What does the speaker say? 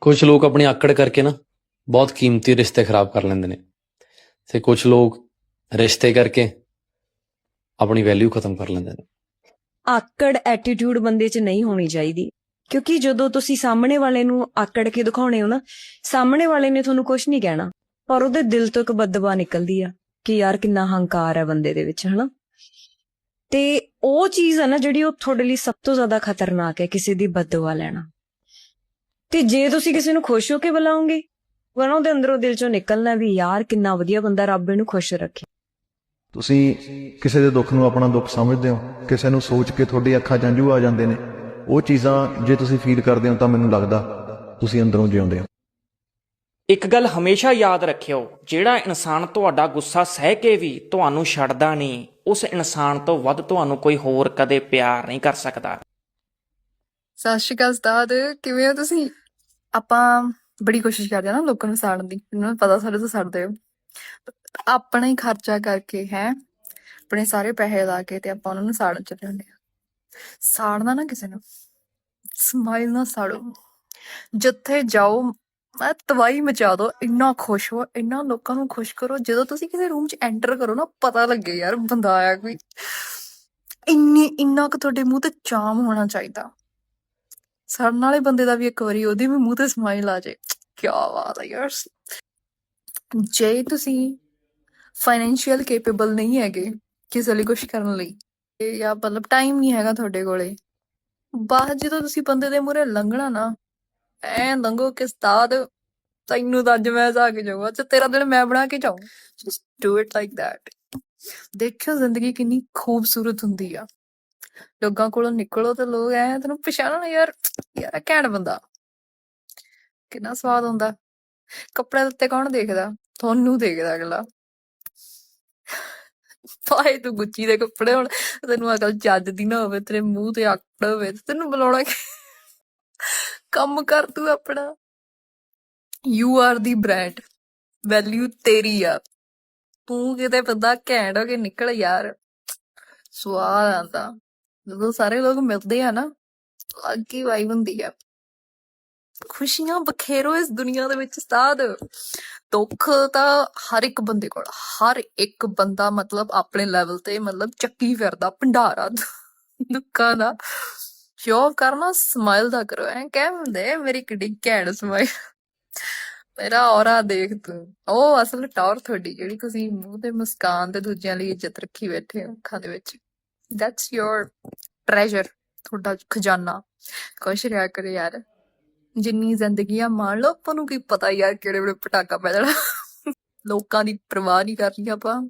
ਕੁਝ ਲੋਕ ਆਪਣੀ ਆਕੜ ਕਰਕੇ ਨਾ ਬਹੁਤ ਕੀਮਤੀ ਰਿਸ਼ਤੇ ਖਰਾਬ ਕਰ ਲੈਂਦੇ ਨੇ। ਤੇ ਕੁਝ ਲੋਕ ਰਿਸ਼ਤੇ ਕਰਕੇ ਆਪਣੀ ਵੈਲਿਊ ਖਤਮ ਕਰ ਲੈਂਦੇ ਨੇ। ਆਕੜ ਐਟੀਟਿਊਡ ਬੰਦੇ 'ਚ ਨਹੀਂ ਹੋਣੀ ਚਾਹੀਦੀ। ਕਿਉਂਕਿ ਜਦੋਂ ਤੁਸੀਂ ਸਾਹਮਣੇ ਵਾਲੇ ਨੂੰ ਆਕੜ ਕੇ ਦਿਖਾਉਣੇ ਹੋ ਨਾ, ਸਾਹਮਣੇ ਵਾਲੇ ਨੇ ਤੁਹਾਨੂੰ ਕੁਝ ਨਹੀਂ ਕਹਿਣਾ। ਪਰ ਉਹਦੇ ਦਿਲ ਤੋਂ ਇੱਕ ਬਦਦੁਆ ਨਿਕਲਦੀ ਆ ਕਿ ਯਾਰ ਕਿੰਨਾ ਹੰਕਾਰ ਹੈ ਬੰਦੇ ਦੇ ਵਿੱਚ, ਹਨਾ? ਤੇ ਉਹ ਚੀਜ਼ ਹੈ ਨਾ ਜਿਹੜੀ ਉਹ ਤੁਹਾਡੇ ਲਈ ਸਭ ਤੋਂ ਜ਼ਿਆਦਾ ਖਤਰਨਾਕ ਹੈ, ਕਿਸੇ ਦੀ ਬਦਦੁਆ ਲੈਣਾ। ਤੇ ਜੇ ਤੁਸੀਂ ਕਿਸੇ ਨੂੰ ਖੁਸ਼ ਹੋ ਕੇ ਬੁਲਾਓਗੇ ਉਹਨਾਂ ਉਹਦੇ ਅੰਦਰੋਂ ਦਿਲ ਚੋਂ ਨਿਕਲਣਾ ਵੀ ਯਾਰ ਕਿੰਨਾ ਵਧੀਆ ਬੰਦਾ ਰੱਬ ਇਹਨੂੰ ਖੁਸ਼ ਰੱਖੇ। ਤੁਸੀਂ ਕਿਸੇ ਦੇ ਦੁੱਖ ਨੂੰ ਆਪਣਾ ਦੁੱਖ ਸਮਝਦੇ ਹੋ ਕਿਸੇ ਨੂੰ ਸੋਚ ਕੇ ਤੁਹਾਡੀ ਅੱਖਾਂ ਹੰਝੂ ਆ ਜਾਂਦੇ ਨੇ ਉਹ ਚੀਜ਼ਾਂ ਜੇ ਤੁਸੀਂ ਫੀਲ ਕਰਦੇ ਹੋ ਤਾਂ ਮੈਨੂੰ ਲੱਗਦਾ ਤੁਸੀਂ ਅੰਦਰੋਂ ਜਿਉਂਦੇ ਹੋ। ਇੱਕ ਗੱਲ ਹਮੇਸ਼ਾ ਯਾਦ ਰੱਖਿਓ ਜਿਹੜਾ ਇਨਸਾਨ ਤੁਹਾਡਾ ਗੁੱਸਾ ਸਹਿ ਕੇ ਵੀ ਤੁਹਾਨੂੰ ਛੱਡਦਾ ਨਹੀਂ ਉਸ ਇਨਸਾਨ ਤੋਂ ਵੱਧ ਤੁਹਾਨੂੰ ਕੋਈ ਹੋਰ ਕਦੇ ਪਿਆਰ ਨਹੀਂ ਕਰ ਸਕਦਾ। ਸਤਿ ਸ਼੍ਰੀ ਅਕਾਲ ਉਸਤਾਦ, ਕਿਵੇਂ ਹੋ ਤੁਸੀਂ? ਆਪਾਂ ਬੜੀ ਕੋਸ਼ਿਸ਼ ਕਰਦੇ ਆ ਨਾ ਲੋਕਾਂ ਨੂੰ ਸਾੜਨ ਦੀ, ਮੈਨੂੰ ਪਤਾ ਸਾਰੇ ਤੋਂ ਸੜਦੇ ਹੋ। ਆਪਣਾ ਹੀ ਖਰਚਾ ਕਰਕੇ ਹੈ, ਆਪਣੇ ਸਾਰੇ ਪੈਸੇ ਲਾ ਕੇ ਤੇ ਆਪਾਂ ਉਹਨਾਂ ਨੂੰ ਸਾੜਨ ਚੱਲੇ ਹੁੰਦੇ ਆ ਸਾੜਨਾ ਨਾ ਕਿਸੇ ਨੂੰ ਸਮਾਈਲ ਨਾਲ ਸਾੜੋ। ਜਿੱਥੇ ਜਾਓ, ਮੈਂ ਤਵਾਈ ਮਚਾ ਦੋ, ਇੰਨਾ ਖੁਸ਼ ਹੋ, ਇੰਨਾ ਲੋਕਾਂ ਨੂੰ ਖੁਸ਼ ਕਰੋ, ਜਦੋਂ ਤੁਸੀਂ ਕਿਸੇ ਰੂਮ 'ਚ ਐਂਟਰ ਕਰੋ ਨਾ, ਪਤਾ ਲੱਗੇ ਯਾਰ ਬੰਦਾ ਆਇਆ ਕੋਈ। ਇੰਨੀ, ਇੰਨਾ ਕੁ ਤੁਹਾਡੇ ਮੂੰਹ ਤੇ ਚਾਮ ਹੋਣਾ ਚਾਹੀਦਾ। ਸੜਨ ਵਾਲੇ ਬੰਦੇ ਦਾ ਵੀ ਇੱਕ ਵਾਰੀ ਉਹਦੇ ਵੀ ਮੂੰਹ ਤੇ ਸਮਾਈਲ ਆ ਜਾਏ। ਕੀ ਬਾਤ ਹੈ ਯਾਰ। ਜੇ ਤੁਸੀਂ ਫਾਈਨੈਂਸ਼ੀਅਲ ਕੈਪੇਬਲ ਨਹੀਂ ਹੈਗੇ ਕਿਸੇ ਲਈ ਕੁਝ ਕਰਨ ਲਈ ਜਾਂ ਮਤਲਬ ਟਾਈਮ ਨਹੀਂ ਹੈਗਾ ਤੁਹਾਡੇ ਕੋਲੇ, ਬਾਅਦ ਜਦੋਂ ਤੁਸੀਂ ਬੰਦੇ ਦੇ ਮੂਹਰੇ ਲੰਘਣਾ ਨਾ, ਐ ਲੰਘੋ ਕਿ ਉਸਤਾਦ, ਤੈਨੂੰ ਤਾਂ ਅੱਜ ਮੈਂ ਜਾ ਕੇ ਜਾਊਗਾ, ਤੇ ਤੇਰਾ ਦਿਨ ਮੈਂ ਬਣਾ ਕੇ ਜਾਊਂ। Just do it like that ਦੇਖਿਓ ਜ਼ਿੰਦਗੀ ਕਿੰਨੀ ਖੂਬਸੂਰਤ ਹੁੰਦੀ ਆ। ਲੋਕਾਂ ਕੋਲੋਂ ਨਿਕਲੋ ਤੇ ਲੋਕ ਐ ਤੈਨੂੰ ਪਛਾਣਨ ਯਾਰ ਯਾਰ ਇਹ ਘੈਂਟ ਬੰਦਾ। ਕਿੰਨਾ ਸਵਾਦ ਹੁੰਦਾ। ਕੱਪੜੇ ਉੱਤੇ ਕੌਣ ਦੇਖਦਾ? ਤੁਹਾਨੂੰ ਦੇਖਦਾ ਅਗਲਾ। ਪਾਏ ਤੂੰ ਗੁੱਚੀ ਦੇ ਕੱਪੜੇ ਹੁਣ ਤੈਨੂੰ ਅਕਲ ਚੱਜ ਦੀ ਨਾ ਹੋਵੇ, ਤੇਰੇ ਮੂੰਹ ਤੇ ਆਕੜ ਹੋਵੇ ਤੈਨੂੰ ਬੁਲਾਉਣਾ ਕੰਮ ਕਰ ਤੂੰ ਆਪਣਾ। You are the brand value ਤੇਰੀ ਆ। ਤੂੰ ਕਿਤੇ ਬੰਦਾ ਘੈਂਟ ਹੋ ਕੇ ਨਿਕਲ ਯਾਰ। ਸਵਾਦ ਆਂਦਾ ਜਦੋਂ ਸਾਰੇ ਲੋਕ ਮਿਲਦੇ ਆ ਨਾ ਅਲੱਗ ਹੀ ਵਾਈਬ ਹੁੰਦੀ ਆ। ਖੁਸ਼ੀਆਂ ਬਖੇਰੋ ਇਸ ਦੁਨੀਆ ਦੇ ਵਿੱਚ ਸਾਧ ਦੁੱਖ ਤਾਂ ਹਰ ਇੱਕ ਬੰਦੇ ਕੋਲ, ਹਰ ਇੱਕ ਬੰਦਾ ਮਤਲਬ ਆਪਣੇ ਲੈਵਲ ਤੇ ਮਤਲਬ ਚੱਕੀ ਫਿਰਦਾ, ਭੰਡਾਰਾ, ਦੁੱਖਾਂ ਦਾ। ਸ਼ੋਅ ਕਰਨਾ? ਸਮਾਈਲ ਦਾ ਕਰੋ। ਐ ਕਹਿੰਦੇ, ਮੇਰੀ ਕਿੱਡੀ ਘੈਂਟ ਸਮਾਈਲ ਮੇਰਾ ਔਰਾ ਦੇਖ ਤੂੰ। ਉਹ ਅਸਲ ਟੌਰ ਤੁਹਾਡੀ, ਜਿਹੜੀ ਤੁਸੀਂ ਮੂੰਹ ਤੇ ਮੁਸਕਾਨ ਤੇ ਦੂਜਿਆਂ ਲਈ ਇੱਜ਼ਤ ਰੱਖੀ ਬੈਠੇ ਹੋ ਅੱਖਾਂ ਦੇ ਵਿੱਚ। ਦੈਟਸ ਯੋਰ ਟ੍ਰੈਜਰ ਤੁਹਾਡਾ ਖਜ਼ਾਨਾ। ਕੁਛ ਰਿਹਾ ਕਰੇ ਯਾਰ। ਜਿੰਨੀ ਜ਼ਿੰਦਗੀ ਆ ਮਾਣ ਲਓ, ਆਪਾਂ ਨੂੰ ਕੀ ਪਤਾ ਯਾਰ ਕਿਹੜੇ ਵੇਲੇ ਪਟਾਕਾ ਪੈ ਜਾਣਾ। ਲੋਕਾਂ ਦੀ ਪਰਵਾਹ ਨਹੀਂ ਕਰਨੀ ਆਪਾਂ।